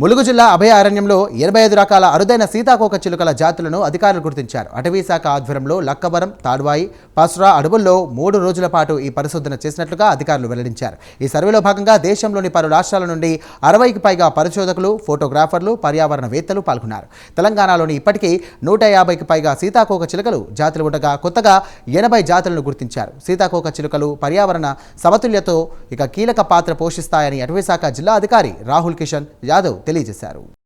ములుగు జిల్లా అభయారణ్యంలో ఎనభై ఐదు రకాల అరుదైన సీతాకోక చిలుకల జాతులను అధికారులు గుర్తించారు. అటవీశాఖ ఆధ్వర్యంలో లక్కవరం తాడ్వాయి పసురా అడవుల్లో మూడు రోజుల పాటు ఈ పరిశోధన చేసినట్లుగా అధికారులు వెల్లడించారు. ఈ సర్వేలో భాగంగా దేశంలోని పలు రాష్ట్రాల నుండి అరవైకి పైగా పరిశోధకులు ఫోటోగ్రాఫర్లు పర్యావరణవేత్తలు పాల్గొన్నారు. తెలంగాణలోని ఇప్పటికీ నూట యాభైకి పైగా సీతాకోక చిలుకలు జాతులు ఉండగా కొత్తగా ఎనభై జాతులను గుర్తించారు. సీతాకోక చిలుకలు పర్యావరణ సమతుల్యతో ఇక కీలక పాత్ర పోషిస్తాయని అటవీశాఖ జిల్లా అధికారి రాహుల్ కిషన్ యాదవ్ తెలియజేశారు.